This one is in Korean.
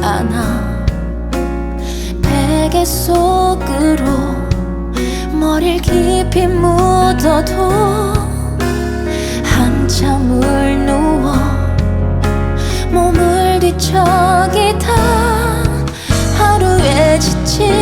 않아. 베개 속으로 머리를 깊이 묻어도 한참을 누워 몸을 뒤척이다. 하루에 지친